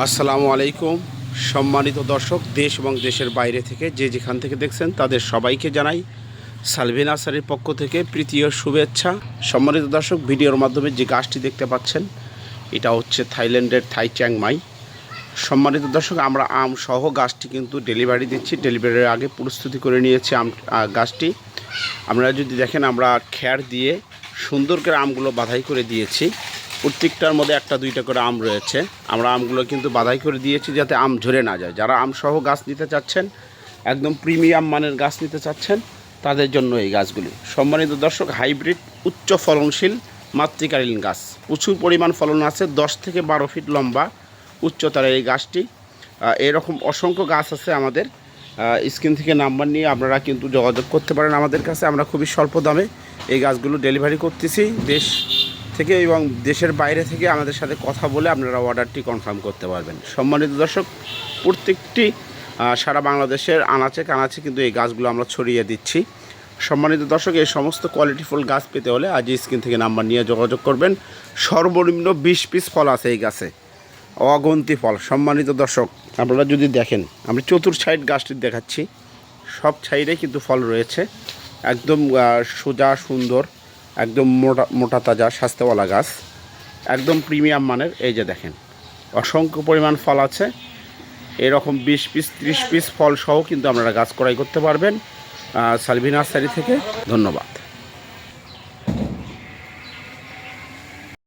আসসালামু আলাইকুম। সম্মানিত দর্শক, দেশ এবং দেশের বাইরে থেকে যে যেখান থেকে দেখছেন তাদের সবাইকে জানাই সালভিন আসারের পক্ষ থেকে প্রীতীয় শুভেচ্ছা। সম্মানিত দর্শক, ভিডিওর মাধ্যমে যে গাছটি দেখতে পাচ্ছেন, এটা হচ্ছে থাইল্যান্ডের থাই চ্যাংমাই সম্মানিত দর্শক, আমরা আম সহ গাছটি কিন্তু ডেলিভারি দিচ্ছি। ডেলিভারির আগে প্রস্তুতি করে নিয়েছি আম গাছটি। আপনারা যদি দেখেন, আমরা খ্যার দিয়ে সুন্দর করে আমগুলো বাধাই করে দিয়েছি। প্রত্যেকটার মধ্যে একটা, দুইটা করে আম রয়েছে। আমরা আমগুলো কিন্তু বাধাই করে দিয়েছি যাতে আম ঝরে না যায়। যারা আম সহ গাছ নিতে চাচ্ছেন, একদম প্রিমিয়াম মানের গাছ নিতে চাচ্ছেন, তাদের জন্য এই গাছগুলি। সম্মানিত দর্শক, হাইব্রিড উচ্চ ফলনশীল মাতৃকালীন গাছ। প্রচুর পরিমাণ ফলন আছে, দশ থেকে বারো ফিট লম্বা উচ্চতার এই গাছটি। এরকম অসংখ্য গাছ আছে আমাদের। স্ক্রিন থেকে নাম্বার নিয়ে আপনারা কিন্তু যোগাযোগ করতে পারেন আমাদের কাছে। আমরা খুবই স্বল্প দামে এই গাছগুলো ডেলিভারি করতেছি। দেশ থেকে এবং দেশের বাইরে থেকে আমাদের সাথে কথা বলে আপনারা অর্ডারটি কনফার্ম করতে পারবেন। সম্মানিত দর্শক, প্রত্যেকটি সারা বাংলাদেশের আনাচে কানাচে কিন্তু এই গাছগুলো আমরা ছড়িয়ে দিচ্ছি। সম্মানিত দর্শক, এই সমস্ত কোয়ালিটিফুল গাছ পেতে হলে আজ স্ক্রিন থেকে নাম্বার নিয়ে যোগাযোগ করবেন। সর্বনিম্ন বিশ পিস ফল আছে এই গাছে। অগন্তি ফল। সম্মানিত দর্শক, আপনারা যদি দেখেন, আমি চতুর সাইড গাছটি দেখাচ্ছি। সব সাইডে কিন্তু ফল রয়েছে। একদম সোজা, সুন্দর। একদম মোটা মোটা তাজা স্বাস্থ্যওয়ালা গাছ। একদম প্রিমিয়াম মানের। এই যে দেখেন, অসংখ্য পরিমাণ ফল আছে। এরকম বিশ পিস, ত্রিশ পিস ফল সহ কিন্তু আপনারা গাছ ক্রয় করতে পারবেন। সালভিনার্সারি থেকে। ধন্যবাদ।